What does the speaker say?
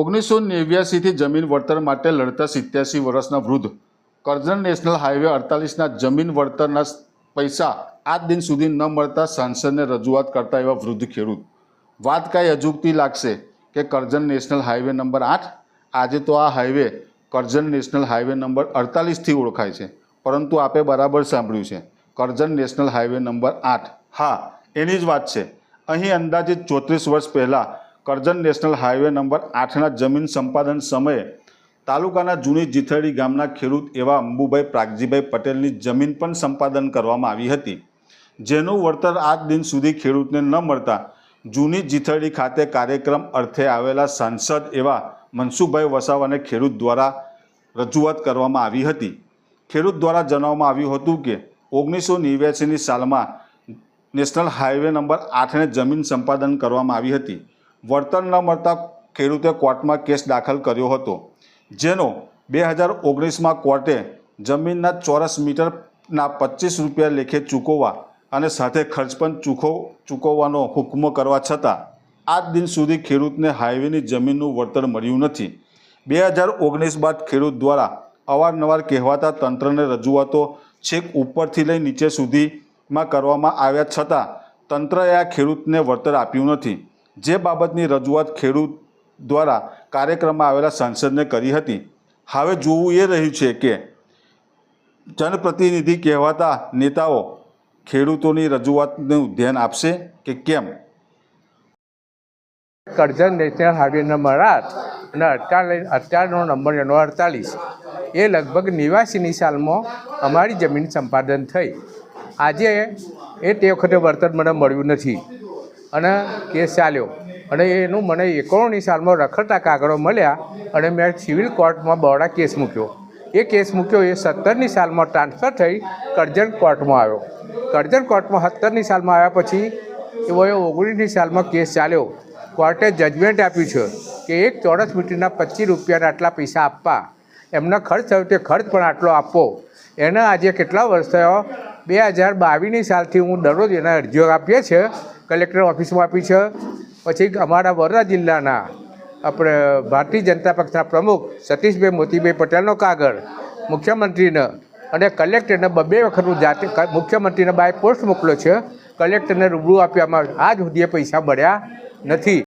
ઓગણીસો નેવ્યાસીથી જમીન વળતર માટે લડતા સિત્યાસી વર્ષના વૃદ્ધ. કરજણ નેશનલ હાઈવે અડતાલીસના જમીન વળતરના પૈસા આજ દિન સુધી ન મળતા સાંસદને રજૂઆત કરતા એવા વૃદ્ધ ખેડૂત. વાત કાંઈ અજુગતી લાગશે કે કરજણ નેશનલ હાઈવે નંબર આઠ, આજે તો આ highway Karjan national highway number અડતાલીસથી ઓળખાય છે, પરંતુ આપે બરાબર સાંભળ્યું છે. કરજણ નેશનલ હાઈવે નંબર આઠ. હા, એની જ વાત છે. અહીં અંદાજિત ચોત્રીસ વર્ષ પહેલાં કરજણ નેશનલ હાઈવે નંબર આઠના જમીન સંપાદન સમયે તાલુકાના જૂની જીથડી ગામના ખેડૂત એવા અંબુભાઈ પ્રાગજીભાઈ પટેલની જમીન પણ સંપાદન કરવામાં આવી હતી, જેનું વળતર આજ દિન સુધી ખેડૂતને ન મળતા જૂની જીથડી ખાતે કાર્યક્રમ અર્થે આવેલા સાંસદ એવા મનસુખભાઈ વસાવાને ખેડૂત દ્વારા રજૂઆત કરવામાં આવી હતી. ખેડૂત દ્વારા જણાવવામાં આવ્યું હતું કે, ઓગણીસો નેવ્યાસીની સાલમાં નેશનલ હાઈવે નંબર આઠને જમીન સંપાદન કરવામાં આવી હતી. વળતર ન મળતા ખેડૂતે કોર્ટમાં કેસ દાખલ કર્યો હતો. જેનો બે હજાર ઓગણીસમાં કોર્ટે જમીનના ચોરસ મીટરના પચીસ રૂપિયા લેખે ચૂકવવા અને સાથે ખર્ચ પણ ચૂકવ ચૂકવવાનો હુકમ કરવા છતાં, આજ દિન સુધી ખેડૂતને હાઈવેની જમીનનું વળતર મળ્યું નથી. બે હજાર ઓગણીસ બાદ ખેડૂત દ્વારા અવારનવાર કહેવાતા તંત્રને રજૂઆતો છેક ઉપરથી લઈ નીચે સુધીમાં કરવામાં આવ્યા છતાં, તંત્રએ આ ખેડૂતને વળતર આપ્યું નથી. જે બાબતની રજૂઆત ખેડૂત દ્વારા કાર્યક્રમમાં આવેલા સાંસદને કરી હતી. હવે જોવું એ રહ્યું છે કે જનપ્રતિનિધિ કહેવાતા નેતાઓ ખેડૂતોની રજૂઆતનું ધ્યાન આપશે કે કેમ? કરજણ નેશનલ હાઈવે નંબર આઠ અને અડતાલીસ અત્યારનો નંબર એનો અડતાલીસ. એ લગભગ નિવાસીની સાલમાં અમારી જમીન સંપાદન થઈ. આજે એ તે વખતે વળતર મને મળ્યું નથી. અને કેસ ચાલ્યો. અને એનું મને એકોણની સાલમાં રખડતા કાગળો મળ્યા અને મેં સિવિલ કોર્ટમાં બહોળા કેસ મૂક્યો. એ કેસ મૂક્યો એ સત્તરની સાલમાં ટ્રાન્સફર થઈ કરજણ કોર્ટમાં આવ્યો. કરજણ કોર્ટમાં સત્તરની સાલમાં આવ્યા પછી એ વયો ઓગણીસની સાલમાં કેસ ચાલ્યો. કોર્ટે જજમેન્ટ આપ્યું છે કે એક ચોરસ મીટરના પચીસ રૂપિયાના આટલા પૈસા આપવા. એમનો ખર્ચ થયો તે ખર્ચ પણ આટલો આપવો. એના આજે કેટલા વર્ષ થયો? બે હજાર બાવીસની સાલથી હું દરરોજ એના અરજીઓ આપીએ છીએ, કલેક્ટર ઓફિસમાં આપી છે. પછી અમારા વડોદરા જિલ્લાના આપણે ભારતીય જનતા પક્ષના પ્રમુખ સતીશભાઈ મોતીભાઈ પટેલનો કાગળ, મુખ્યમંત્રીને અને કલેક્ટરને બબે વખત હું જાતે મુખ્યમંત્રીને બાય પોસ્ટ મોકલ્યો છે. કલેક્ટરને રૂબરૂ આપ્યામાં આજ સુધી એ પૈસા મળ્યા નથી.